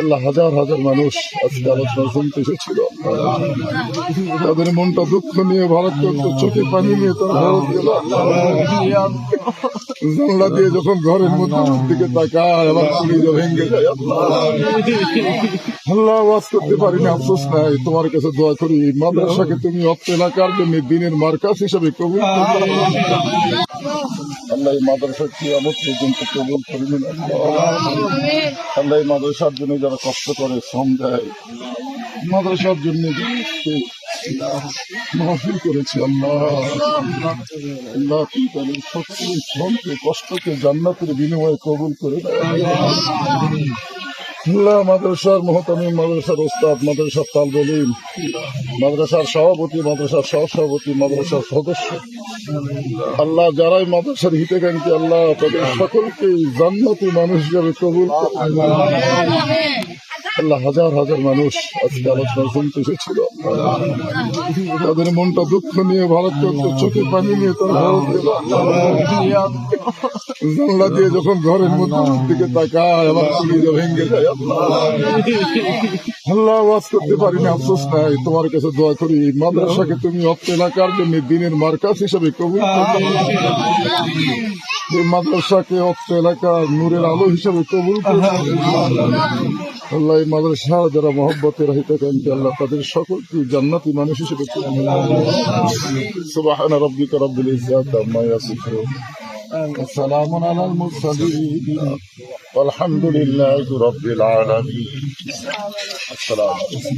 আল্লাহ হাজার হাজার মানুষ আজকে আলোচনা শুনতে এসেছিল তাদের মনটা দুঃখ নিয়ে ভারত চোখে পানি নিয়ে তারা দিয়ে যখন ঘরের মধ্যে দিকে তাকায় ভেঙে আল্লাহ। আওয়াজ করতে পারি না, আফসোস নাই। তোমার কাছে দোয়া করি, মাদ্রাসাকে তুমি অত্র এলাকার জন্য দিনের মার্কাস হিসেবে করো। আল্লাহ মাদ্রাসার জন্য যারা কষ্ট করে শ্রম দেয় মাদ্রাসার জন্য আল্লাহ। কষ্টকে জান্নাতের বিনিময়ে কবুল করে দাও আল্লাহ মাদ্রাসার মহতামিম মাদ্রাসার ওস্তাদ, মাদ্রাসার তালবলিম, মাদ্রাসার সভাপতি, মাদ্রাসার সহসভাপতি, মাদ্রাসার সদস্য আল্লাহ যারাই মাদ্রাসার হিতেকাঙ্ক্ষী আল্লাহ তাদের সকলকে জান্নাতি মানুষ হিসাবে কবুল। আল্লাহ হাজার হাজার মানুষ আজকে আলোচনা শুনতে এসেছিল। তাদের মনটা দুঃখ নিয়ে ভারত চোখে পানি নিয়ে তারা দিয়ে যখন ঘরের মধ্যে দিকে তাকায় পুলিশও ভেঙে যায় আল্লাহ আওয়াজ করতে পারি না, আফসোস নাই। তোমার কাছে দোয়া করি, মাদ্রাসাকে তুমি অত্র এলাকার জন্য দিনের মার্কাস হিসেবে কবুল মাদ্রাসাকে অত্র এলাকার নূরের আলো হিসেবে কবুল। আল্লাহ এই মাদ্রাসা যারা মহব্বতের হিতাকাঙ্ক্ষী আল্লাহ তাদের সকলকে জান্নাতি মানুষ হিসেবে সুবাহান রব্বিকা রব্বিল ইজ্জাত আম্মা ইয়াসিফুন وسلام على المرسلين والحمد لله رب العالمين السلام عليكم